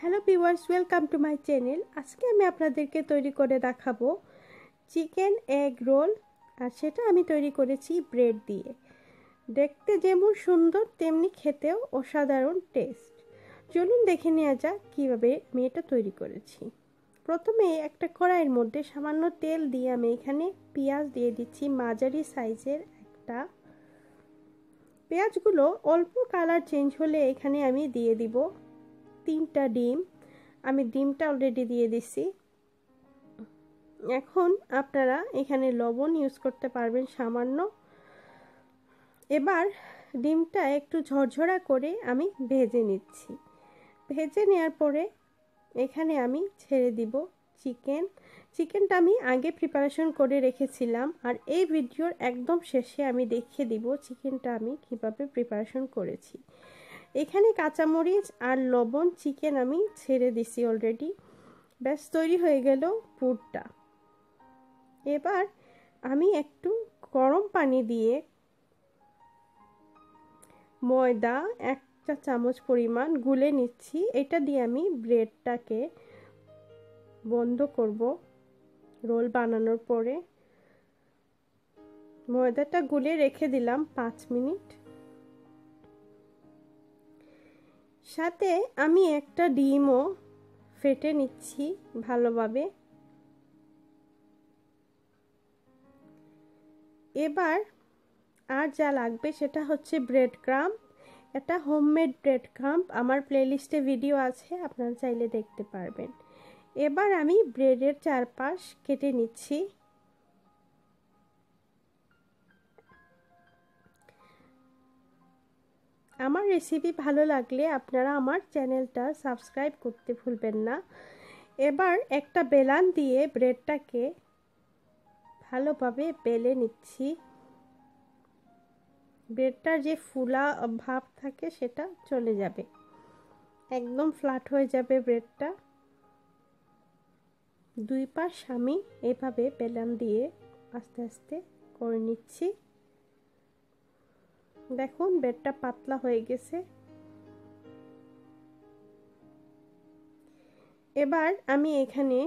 Hello viewers, welcome to my channel. আজকে আমি আপনাদেরকে তৈরি করে দেখাবো চিকেন এগ রোল, আর সেটা আমি তৈরি করেছি ব্রেড দিয়ে। দেখতে যেমন সুন্দর, তেমনি খেতেও অসাধারণ টেস্ট। চলুন দেখে নেওয়া যাক কীভাবে আমি এটা তৈরি করেছি। প্রথমে একটা কড়াইয়ের মধ্যে সামান্য তেল দিয়ে আমি এখানে পেঁয়াজ দিয়ে দিচ্ছি মাঝারি সাইজের একটা। পেঁয়াজগুলো অল্প কালার চেঞ্জ হলে এখানে আমি দিয়ে দিব তিনটা ডিম, আমি ডিমটা অলরেডি দিয়ে দিছি। এখন আপনারা এখানে লবণ ইউজ করতে পারবেন সামান্য। এবার ডিমটা একটু ঝরঝরা করে আমি ভেজে নিচ্ছি। ভেজে নেওয়ার পরে এখানে আমি ছেড়ে দিব চিকেন। চিকেনটা আমি আগে প্রিপারেশন করে রেখেছিলাম আর এই ভিডিওর একদম শেষে আমি দেখিয়ে দিব চিকেনটা আমি কীভাবে প্রিপারেশন করেছি। এখানে কাঁচামরিচ আর লবণ, চিকেন আমি ছেড়ে দিছি অলরেডি ব্যাস, তৈরি হয়ে গেল পুরটা। এবার আমি একটু গরম পানি দিয়ে ময়দা একটা চামচ পরিমাণ গুলে নিচ্ছি। এটা দিয়ে আমি ব্রেডটাকে বন্ধ করব রোল বানানোর পরে। ময়দাটা গুলে রেখে দিলাম পাঁচ মিনিট। সাথে আমি একটা ডিমও ফেটে নিচ্ছি ভালোভাবে। এবার আর যা লাগবে সেটা হচ্ছে ব্রেড ক্রাম্প এটা হোমমেড ব্রেড ক্রাম্প আমার প্লেলিস্টে ভিডিও আছে, আপনারা চাইলে দেখতে পারবেন। এবার আমি ব্রেডের চারপাশ কেটে নিচ্ছি। আমার রেসিপি ভালো লাগলে আপনারা আমার চ্যানেলটা সাবস্ক্রাইব করতে ভুলবেন না। এবার একটা বেলান দিয়ে ব্রেডটাকে ভালোভাবে বেলে নিচ্ছি। ব্রেডটার যে ফুলা ভাব থাকে সেটা চলে যাবে। একদম ফ্ল্যাট হয়ে যাবে ব্রেডটা দুই পাশ আমি এভাবে বেলান দিয়ে আস্তে আস্তে করে নিচ্ছি। দেখুন, বেডটা পাতলা হয়ে গেছে। এবার আমি এখানে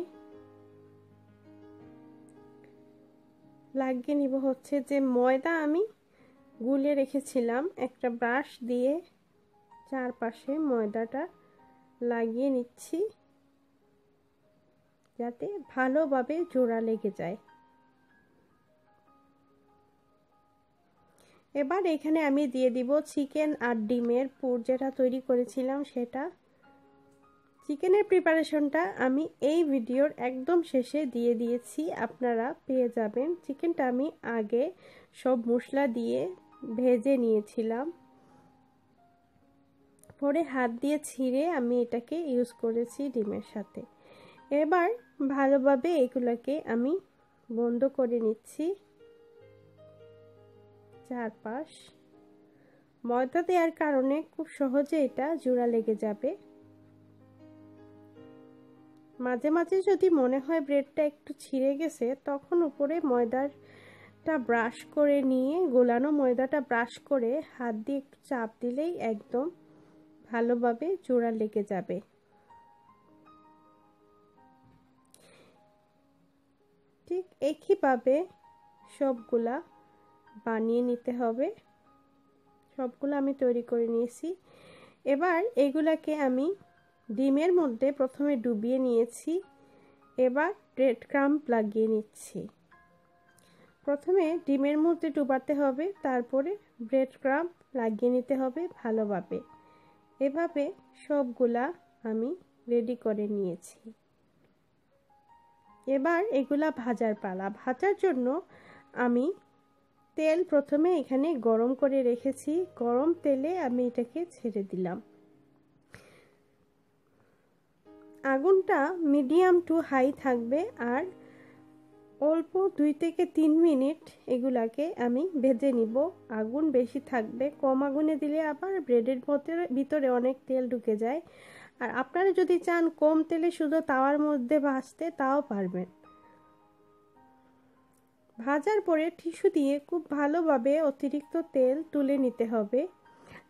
লাগিয়ে নিব হচ্ছে যে ময়দা আমি গুলে রেখেছিলাম একটা ব্রাশ দিয়ে। চারপাশে ময়দাটা লাগিয়ে নিচ্ছি যাতে ভালোভাবে জোড়া লেগে যায়। এবার এখানে আমি দিয়ে দিব চিকেন আর ডিমের পুর যেটা তৈরি করেছিলাম সেটা। চিকেনের প্রিপারেশনটা আমি এই ভিডিওর একদম শেষে দিয়ে দিয়েছি, আপনারা পেয়ে যাবেন। চিকেনটা আমি আগে সব মশলা দিয়ে ভেজে নিয়েছিলাম। পরে হাত দিয়ে ছিঁড়ে আমি এটাকে ইউজ করেছি ডিমের সাথে। এবার ভালোভাবে এগুলোকে আমি বন্ধ করে নিচ্ছি। চারপাশ। ময়দা দেওয়ার কারণে খুব সহজে এটা জোড়া লেগে যাবে। মাঝে মাঝে যদি মনে হয় ব্রেডটা একটু ছিঁড়ে গেছে, তখন উপরে ময়দাটা ব্রাশ করে নিয়ে, গোলানো ময়দাটা ব্রাশ করে হাত দিয়ে একটু চাপ দিলেই একদম ভালোভাবে জোড়া লেগে যাবে। ঠিক একইভাবে সবগুলা বানিয়ে নিতে হবে। সবগুলো আমি তৈরি করে নিয়েছি। এবার এগুলাকে আমি ডিমের মধ্যে প্রথমে ডুবিয়ে নিয়েছি। এবার ব্রেড ক্রাম্প লাগিয়ে নিচ্ছি। প্রথমে ডিমের মধ্যে ডুবাতে হবে, তারপরে ব্রেড ক্রাম্প লাগিয়ে নিতে হবে ভালোভাবে। এভাবে সবগুলা আমি রেডি করে নিয়েছি। এবার এগুলা ভাজার পালা। ভাজার জন্য আমি তেল প্রথমে এখানে গরম করে রেখেছি। গরম তেলে আমি এটাকে ছেড়ে দিলাম। আগুনটা মিডিয়াম টু হাই থাকবে আর অল্প দুই থেকে তিন মিনিট এগুলাকে আমি ভেজে নিব। আগুন বেশি থাকবে। কম আগুনে দিলে আবার ব্রেডের ভিতরে অনেক তেল ঢুকে যায়। আর আপনারা যদি চান কম তেলে শুধু তাওয়ার মধ্যে ভাজতে, তাও পারবেন। ভাজার পরে টিস্যু দিয়ে খুব ভালোভাবে অতিরিক্ত তেল তুলে নিতে হবে।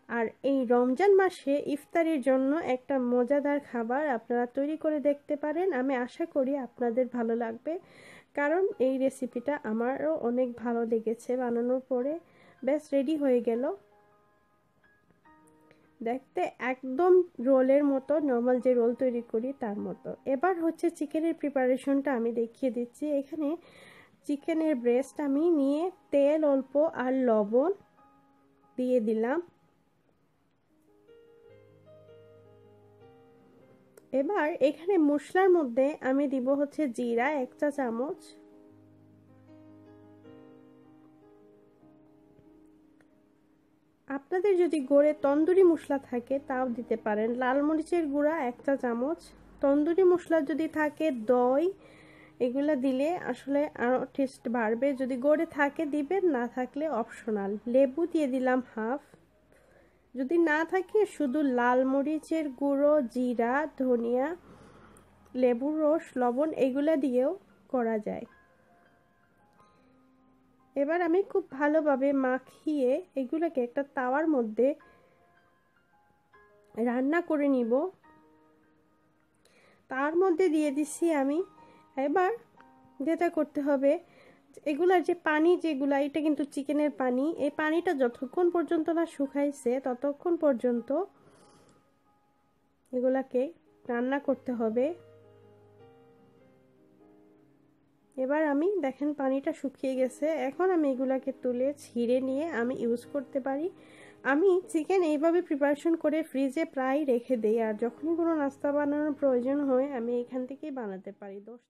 আর এই রমজান মাসে ইফতারের জন্য একটা মজাদার খাবার আপনারা তৈরি করে দেখতে পারেন। আমি আশা করি আপনাদের ভালো লাগবে। কারণ এই রেসিপিটা আমারও অনেক ভালো লেগেছে বানানোর পরে। ব্যাস, রেডি হয়ে গেল। দেখতে একদম রোলের মতো, নর্মাল যে রোল তৈরি করি তার মতো। এবার হচ্ছে চিকেনের প্রিপারেশনটা আমি দেখিয়ে দিচ্ছি। এখানে চিকেনের ব্রেস্ট আমি নিয়ে তেল অল্প আর লবণ দিয়ে দিলাম। এবার এখানে মশলার মধ্যে আমি দিব হচ্ছে জিরা, এক চা চামচ। আপনাদের যদি গড়ে তন্দুরি মশলা থাকে তাও দিতে পারেন। লাল মরিচের গুঁড়া, এক চা চামচ। তন্দুরি মশলা যদি থাকে দই এগুলো দিলে আসলে আরও টেস্ট বাড়বে। যদি গড়ে থাকে দিবেন, না থাকলে অপশনাল লেবু দিয়ে দিলাম হাফ যদি না থাকে, শুধু লাল মরিচের গুঁড়ো, জিরা, ধনিয়া, লেবুর রস, লবণ এগুলো দিয়েও করা যায়। এবার আমি খুব ভালোভাবে মাখিয়ে এগুলোকে একটা তাওয়ার মধ্যে রান্না করে নিব। তার মধ্যে দিয়ে দিচ্ছি আমি এবার যেটা করতে হবে, এগুলার যে পানি যেগুলা, এটা কিন্তু চিকেনের পানি। এই পানিটা যতক্ষণ পর্যন্ত না শুকাইছে, ততক্ষণ পর্যন্ত এগুলাকে রান্না করতে হবে। এবার আমি, দেখেন পানিটা শুকিয়ে গেছে। এখন আমি এগুলাকে তুলে ছিঁড়ে নিয়ে আমি ইউজ করতে পারি। আমি চিকেন এইভাবে প্রিপারেশন করে ফ্রিজে প্রায় রেখে দিই, আর যখনই কোনো নাস্তা বানানোর প্রয়োজন হয়, আমি এখান থেকেই বানাতে পারি। দোষ